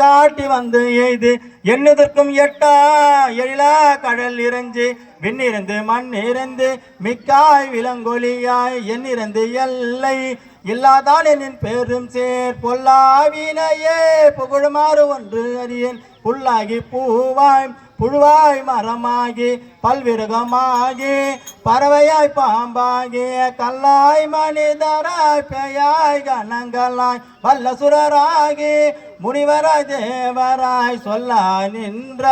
காட்டி வந்து எய்து. என்னதற்கும் எட்டா எழிலா கடல் இறஞ்சு விண்ணிருந்து மண் இருந்து மிக்காய் விலங்கொலியாய். எண்ணிறந்து எல்லை இல்லாதான் என் பெரும் சேர்? பொல்லாவினையே புகழுமாறு ஒன்று அறியேன். புல்லாகி பூவாய் புழுவாய் மரமாகி பல்விருகமாகி பறவையாய் பாம்பாகி கல்லாய் மனிதராய் பெயாய் கணங்களாய் வல்லசுரராகி முனிவராய் தேவராய் சொல்லா நின்ற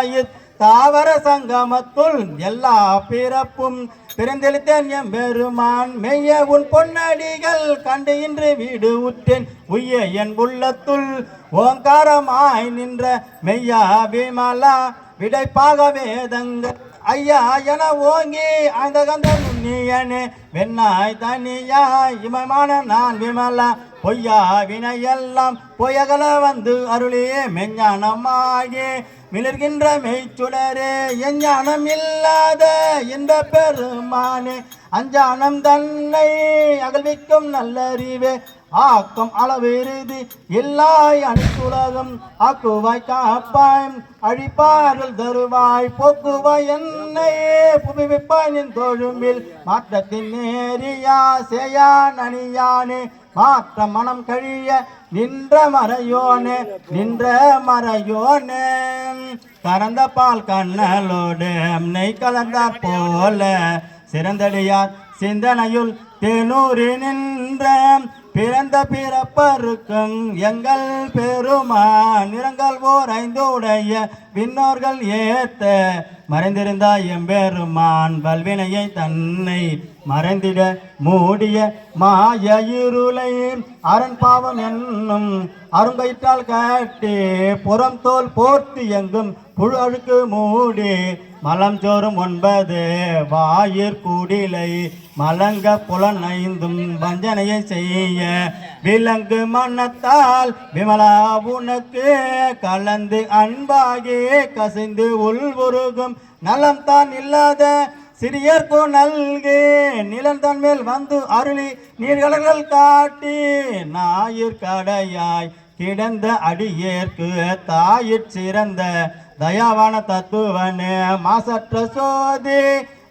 தாவர சங்கமத்துள் எல்லா பிறப்பும் பிறந்தெழுத்தேன் எம் பெருமான். மெய்ய உன் பொன்னடிகள் கண்டு இன்று வீடு உற்றேன். உய்ய என் உள்ளத்துள் ஓங்காரமாய் நின்ற மெய்யா விமலா. விடைப்பாக வேதங்கள் ஐயா என ஓங்கி அந்த கந்த நுண்ணியனே. வெண்ணாய் தனியாய் இமமான நான் விமலா. பொய்யா வினையெல்லாம் பொய்யகல வந்து அருளே மெஞ்ஞானமாகி. மிளர்கின்ற மெய்ச்சுடரே எஞ்ஞானம் இல்லாத இந்த பெருமானே அஞ்ஞானம் தன்னை அகழ்விக்கும் நல்லறிவே ஆக்கம் அளவிருதி இல்லாய் அனைத்துலகம் ஆக்குவாய் காப்பாய் அழிப்பார்கள் தருவாய் போக்குவாய் என்னையே புவிப்பாய் நின் தோழுமில் மாற்றத்தின் நேரியா செய்யான் அணியானே மாற்ற மனம் கழிய நின்ற மறையோனே நின்ற மறையோனே. கறந்த பால் கண்ணலோடு நெய் கலந்தார் போல சிறந்தடியார் சிந்தனையுள் தேனூரி நின்ற பிறந்த பிறப்பருக்கும் எங்கள் பெருமா நிறங்கள் ஓர் ஐந்துடைய விண்ணோர்கள் ஏத்த மறைந்திருந்தாய் எம்பெருமான் வல்வினையை தன்னை மறைந்திட மூடிய மாய இருளை அரண் பாவம் என்னும் அருங்கயிற்றால் கட்டி புறம் தோல் போர்த்து எங்கும் புழு அழுக்கு மூடி. மலம் சோறும் ஒன்பது வாயிற் குடிலை. மலங்க புலன் ஐந்தும் வஞ்சனையை செய்ய விலங்கு மன்னத்தால் விமலா உனக்கு கலந்து அன்பாகி கசிந்து உள்வுருகும் நலம் தான் இல்லாத சிறியர்க்கு நல்கே நிலன் தன் மேல் வந்து அருளி நீர்கடல்கள் காட்டி ஞாயிற் கடையாய் கிடந்த அடியேற்கு தாயிற் சிறந்த தயாவான தத்துவனே மாசற்ற சோதி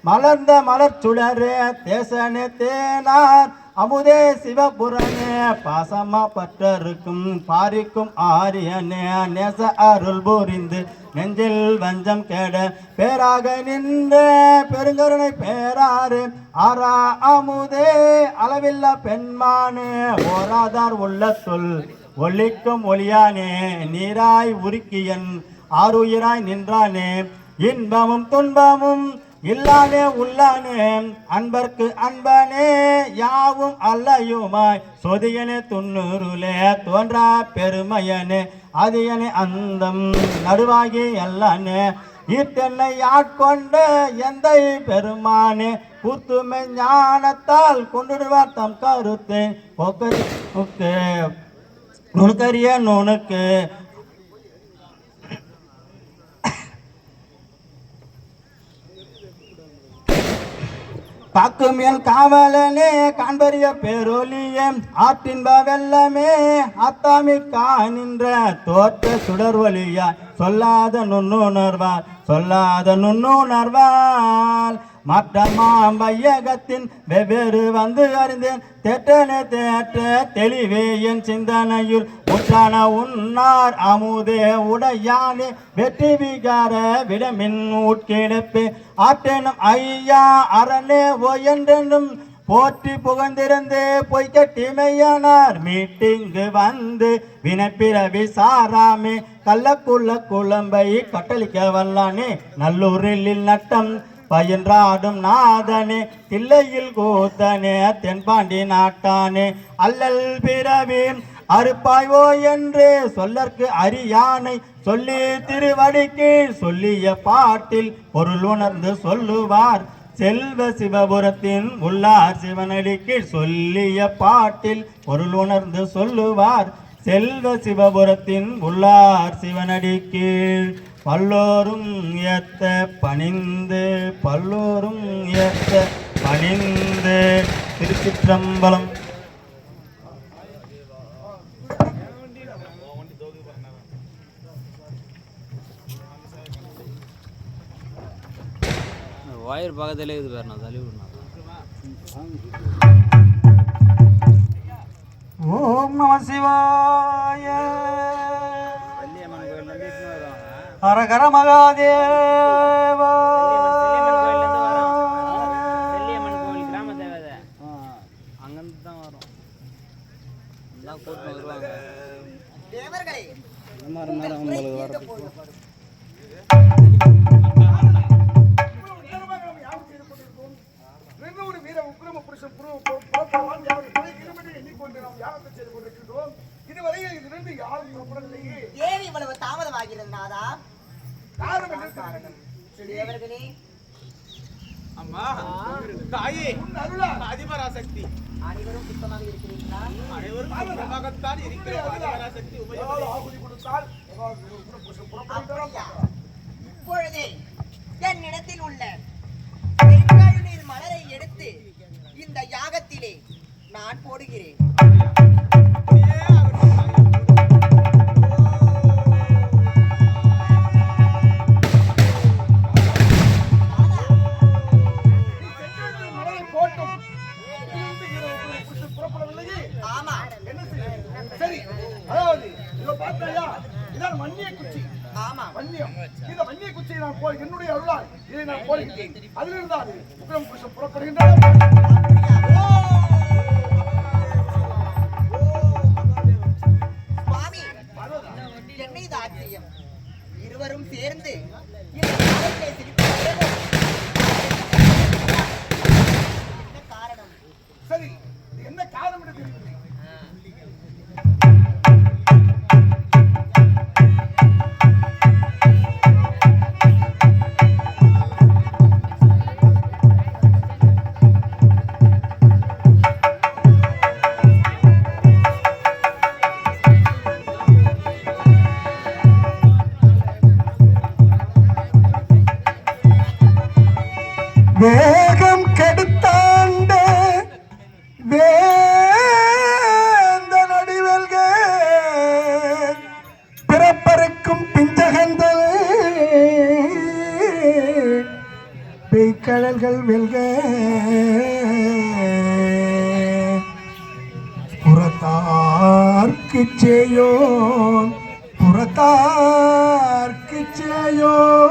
மலர்ந்த மலர் சுடரே தேசனே தேனார் அமுதே சிவபுரனே பாசமா பற்றருக்கும் பாரிக்கும் ஆரியனே நேச அருள் புரிந்து நெஞ்சில் வஞ்சம் கெட பேராக நின்ற பெருங்கருணை பேராறு. ஆரா அமுதே அளவில்லா பெண்மானே ஓராதார் உள்ளத்துள் ஒளிக்கும் ஒளியானே நீராய் உருக்கியன் ஆறுயிராய் நின்றானே. இன்பமும் துன்பமும் இல்லானே உள்ளானே அன்பர்க்கு அன்பனே யாவும் அல்லையுமாய். சொதியனே துண்ணுருளே தோன்றா பெருமையனே அதியனே அந்தம் நடுவாகி எல்லானே ஈர்த்தென்னை ஆட்கொண்ட எந்த பெருமானே கூத்துமை ஞானத்தால் கொண்டுடுவார் தம் கருத்து. நுணுக்கரிய நுணுக்கு காக்கும் என் காவலனே காண்பறிய பேரொலியே ஆற்றின்ப வெள்ளமே அத்தாமி காணின்ற தோற்ற சுடர்வழியா சொல்லாத நுண்ணுணர்வால் சொல்லாத நுண்ணுணர்வால். மற்ற மாம்பையகத்தின் வெவ்வேறு வந்து அறிந்தேன் தேற்றனே தேற்ற தெளிவே என் சிந்தனையுள் உற்றான உன்னார் அமுதே உடையானே. வெற்றி விகார விடமின் உட்கிடப்பே ஆற்றேனும் ஐயா அரணே ஓ போற்றி புகழ்ந்திருந்து பொய்க்க கட்டிமையானார் மீட்டிங்கு வந்து வினப்பிறவி சாராமே. கள்ளக்குள்ள குழம்பை கட்டளிக்க வல்லானே. நல்லூரில் நட்டம் பயின்றாடும் நாதனே. தில்லையில் கூத்தனே தென்பாண்டி நாட்டானே. அல்லல் பிறவி அறுப்பாய்வோ என்று சொல்லற்கு அரியானை சொல்லி திருவடிக்கு சொல்லிய பாட்டில் பொருள் உணர்ந்து சொல்லுவார். செல்வ சிவபுரத்தின் உள்ளார் சிவனடிக்கு சொல்லிய பாட்டில் பொருள் உணர்ந்து சொல்லுவார். செல்வ சிவபுரத்தின் உள்ளார் சிவனடிக்கு பல்லோரும் ஏத்த பணிந்து பல்லோரும் ஏத்த பணிந்து. திருச்சிற்றம்பலம் ஒயர் பக்கத்துலேயே இருக்குது பாரு நான் தள்ளி விடணும் ஓம் நம சிவாய. ஹரஹர மகாதேவா. செல்லியம்மன் கோயில் கிராம தேவதை அங்கேருந்து தான் வரும் எல்லாம் கூட்டு வருவாங்க தேவர்களே உக்கிரம புருஷன் எண்ணிக்கொண்டு செய்து கொண்டிருக்கின்றோம் இதுவரையில் இதிலிருந்து யாரும் புறப்படவில்லையே ஏன் இவ்வளவு தாமதமாகிறது நாதா காரணம். என்ன காரணம் தேவர்களே அம்மா தாயே அருளா அதிபராசக்தி. அனைவரும் சுத்தமாக இருக்கிறீர்களா? அனைவரும் சுத்தமாகத்தான் அதிபராசக்தி உபயோகம் கொடுத்தால் என்ன செய்ய சரி அதாவது இதை பார்த்தாயா? இதான் வன்னிய குச்சி. ஆமா. வன்னியம் இந்த வன்னிய குச்சியை நான் போய் என்னுடைய அருளால் இதை நான் போடுகிறேன். அதிலிருந்து அது உக்கிரம் புருஷன் புறப்படுகின்றார் என்ன இருவரும் சேர்ந்து இந்த யாகத்திலே சிரிப்பதே என்ன காரணம்? சரி என்ன காரணம் என்று தெரியவில்லை வேகம் கெடுத்தாண்ட. வேந்த நடிவல்க பிறப்பருக்கும் பிஞ்சகந்தல் பெய்கடல்கள் வெல்க புறத்தார்க்கு செய்யோன் புறத்தார்க்கு செய்யோன்